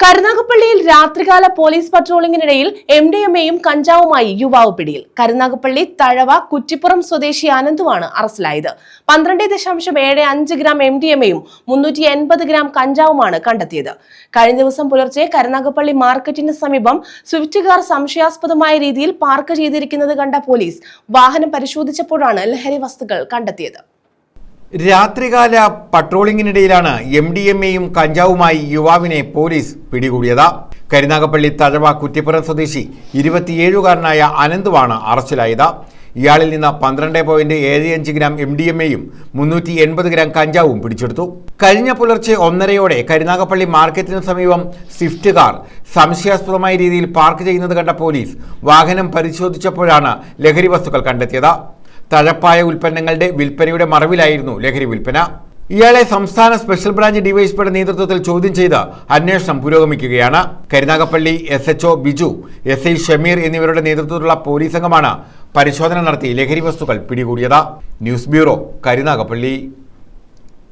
കരുനാഗപ്പള്ളിയിൽ രാത്രികാല പോലീസ് പട്രോളിംഗിനിടയിൽ M D M എയും കഞ്ചാവുമായി യുവാവ് പിടിയിൽ. കരുനാഗപ്പള്ളി തഴവ കുറ്റിപ്പുറം സ്വദേശി അനന്തുവാണ് അറസ്റ്റിലായത്. പന്ത്രണ്ട് ദശാംശം ഏഴ് അഞ്ച് ഗ്രാം എം ഡി എം എയും മുന്നൂറ്റി എൺപത് ഗ്രാം കഞ്ചാവുമാണ് കണ്ടെത്തിയത്. കഴിഞ്ഞ ദിവസം പുലർച്ചെ കരുനാഗപ്പള്ളി മാർക്കറ്റിന് സമീപം സ്വിഫ്റ്റ് കാർ സംശയാസ്പദമായ രീതിയിൽ പാർക്ക് ചെയ്തിരിക്കുന്നത് കണ്ട പോലീസ് വാഹനം പരിശോധിച്ചപ്പോഴാണ് ലഹരി വസ്തുക്കൾ കണ്ടെത്തിയത്. രാത്രികാല പട്രോളിംഗിനിടയിലാണ് എം ഡി എം എയും കഞ്ചാവുമായി യുവാവിനെ പോലീസ് പിടികൂടിയത്. കരുനാഗപ്പള്ളി തഴവ കുറ്റിപ്പുറം സ്വദേശി ഇരുപത്തിയേഴുകാരനായ അനന്തുവാണ് അറസ്റ്റിലായത്. ഇയാളിൽ നിന്ന് പന്ത്രണ്ട് പോയിന്റ് ഏഴ് അഞ്ച് ഗ്രാം എം ഡി എം എയും മുന്നൂറ്റി എൺപത് ഗ്രാം കഞ്ചാവും പിടിച്ചെടുത്തു. കഴിഞ്ഞ പുലർച്ചെ ഒന്നരയോടെ കരുനാഗപ്പള്ളി മാർക്കറ്റിന് സമീപം സ്വിഫ്റ്റ് കാർ സംശയാസ്പദമായ രീതിയിൽ പാർക്ക് ചെയ്യുന്നത് കണ്ട പോലീസ് വാഹനം പരിശോധിച്ചപ്പോഴാണ് ലഹരി വസ്തുക്കൾ കണ്ടെത്തിയത്. തഴപ്പായ ഉൽപ്പന്നങ്ങളുടെ വിൽപ്പനയുടെ മറവിലായിരുന്നു ലഹരി വിൽപ്പന. ഇയാളെ സംസ്ഥാന സ്പെഷ്യൽ ബ്രാഞ്ച് ഡിവൈഎസ്പിയുടെ നേതൃത്വത്തിൽ ചോദ്യം ചെയ്ത് അന്വേഷണം പുരോഗമിക്കുകയാണ്. Karunagappally S HO Biju S I Shameer എന്നിവരുടെ നേതൃത്വത്തിലുള്ള പോലീസ് സംഘമാണ് പരിശോധന നടത്തി ലഹരി വസ്തുക്കൾ പിടികൂടിയത്. News bureau Karunagappally.